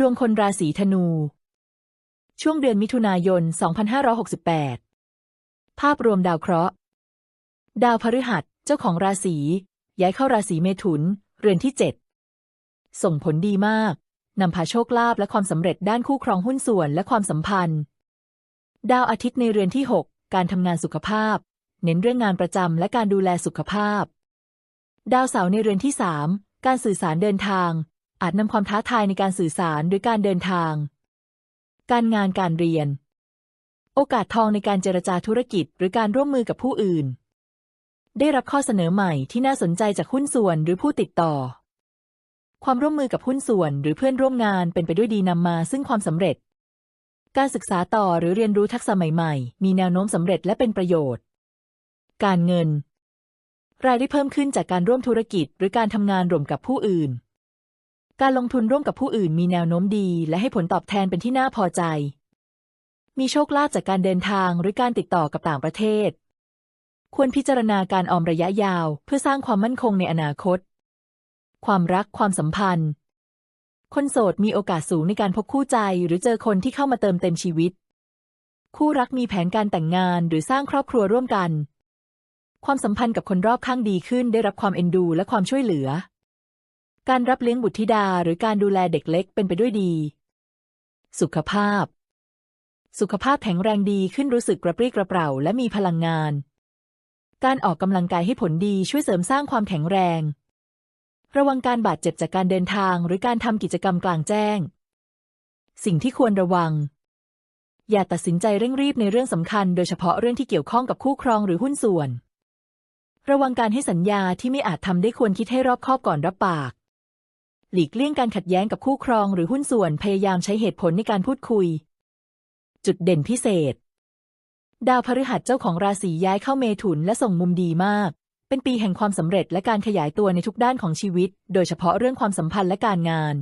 ดวงคนราศีธนู ช่วงเดือนมิถุนายน 2568 ภาพรวมดาวเคราะห์ ดาวพฤหัสเจ้าของราศีย้ายเข้าราศีเมถุน เรือนที่ 7 ส่งผลดีมาก นำพาโชคลาภและความสำเร็จด้านคู่ครองหุ้นส่วนและความสัมพันธ์ ดาวอาทิตย์ในเรือนที่ 6 การทำงานสุขภาพ เน้นเรื่องงานประจำและการดูแลสุขภาพ ดาวเสาร์ในเรือนที่ 3 การสื่อสารเดินทาง อาจนำความท้าทายในการสื่อสารหรือการเดินทาง การงานการเรียน โอกาสทองในการเจรจาธุรกิจ หรือการร่วมมือกับผู้อื่น ได้รับข้อเสนอใหม่ที่น่าสนใจจากหุ้นส่วนหรือผู้ติดต่อ ความร่วมมือกับหุ้นส่วนหรือเพื่อนร่วมงานเป็นไปด้วยดีนำมาซึ่งความสำเร็จ การศึกษาต่อหรือเรียนรู้ทักษะใหม่ๆ มีแนวโน้มสำเร็จและเป็นประโยชน์ การเงินรายได้เพิ่มขึ้นจากการร่วมธุรกิจ หรือการทำงานร่วมกับผู้อื่น การลงทุนร่วมกับผู้อื่นมีแนวโน้มดี และให้ผลตอบแทนเป็นที่น่าพอใจ มีโชคลาภจากการเดินทางหรือการติดต่อกับต่างประเทศ ควรพิจารณาการออมระยะยาว เพื่อสร้างความมั่นคงในอนาคต ความรักความสัมพันธ์ คนโสดมีโอกาสสูงในการพบคู่ใจหรือเจอคนที่เข้ามาเติมเต็มชีวิต คู่รักมีแผนการแต่งงานหรือสร้างครอบครัวร่วมกัน ความสัมพันธ์กับคนรอบข้างดีขึ้นได้รับความเอ็นดูและความช่วยเหลือ การรับเลี้ยงบุตรธิดาหรือการดูแลเด็กเล็กเป็นไปด้วยดี สุขภาพ สุขภาพแข็งแรงดีขึ้นรู้สึกกระปรี้กระเปร่าและมีพลังงาน การออกกำลังกายให้ผลดีช่วยเสริมสร้างความแข็งแรง ระวังการบาดเจ็บจากการเดินทางหรือการทำกิจกรรมกลางแจ้ง สิ่งที่ควรระวัง อย่าตัดสินใจเร่งรีบในเรื่องสำคัญ โดยเฉพาะเรื่องที่เกี่ยวข้องกับคู่ครองหรือหุ้นส่วนระวังการให้สัญญาที่ไม่อาจทำได้ควรคิดให้รอบคอบก่อนรับปาก หลีกเลี่ยงการขัดแย้งกับคู่ครองหรือหุ้นส่วนพยายามใช้เหตุผลในการพูดคุย จุดเด่นพิเศษ ดาวพฤหัสเจ้าของราศีย้ายเข้าเมถุนและส่งมุมดีมาก เป็นปีแห่งความสำเร็จและการขยายตัวในทุกด้านของชีวิต โดยเฉพาะเรื่องความสัมพันธ์และการงาน